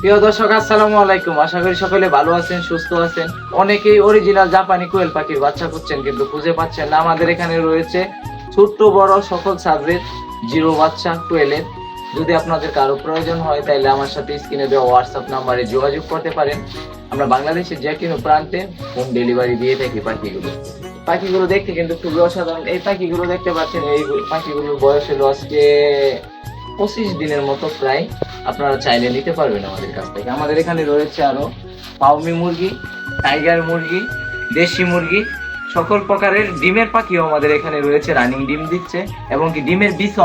প্রিয় দর্শক, আসসালামু আলাইকুম। আশা করি সকলে ভালো আছেন, সুস্থ আছেন। অনেকেই অরিজিনাল জাপানি কোয়েল পাখির বাচ্চা খুঁজছেন, কিন্তু খুঁজে পাচ্ছেন না। আমাদের এখানে রয়েছে ছোট্ট, বড় সকল সাইজের জিরো বাচ্চা কোয়েলের। যদি আপনাদের কারও প্রয়োজন হয়, তাহলে আমার সাথে স্ক্রিনে দেওয়া হোয়াটসঅ্যাপ নাম্বারে যোগাযোগ করতে পারেন। আমরা বাংলাদেশের যে কোনো প্রান্তে হোম ডেলিভারি দিয়ে থাকি পাখিগুলো। পাখিগুলো দেখতে কিন্তু খুবই অসাধারণ। এই পাখিগুলো দেখতে পাচ্ছেন, এই পাখিগুলোর বয়স হলো আজকে পঁচিশ দিনের মতো প্রায়। আপনারা চাইলে নিতে পারবেন আমাদের কাছ থেকে। আমাদের এখানে রয়েছে আরও পাউমি মুরগি, টাইগার মুরগি, দেশি মুরগি, সকল প্রকারের ডিমের পাখিও আমাদের এখানে রয়েছে, রানিং ডিম দিচ্ছে, এবং কি ডিমের বীজও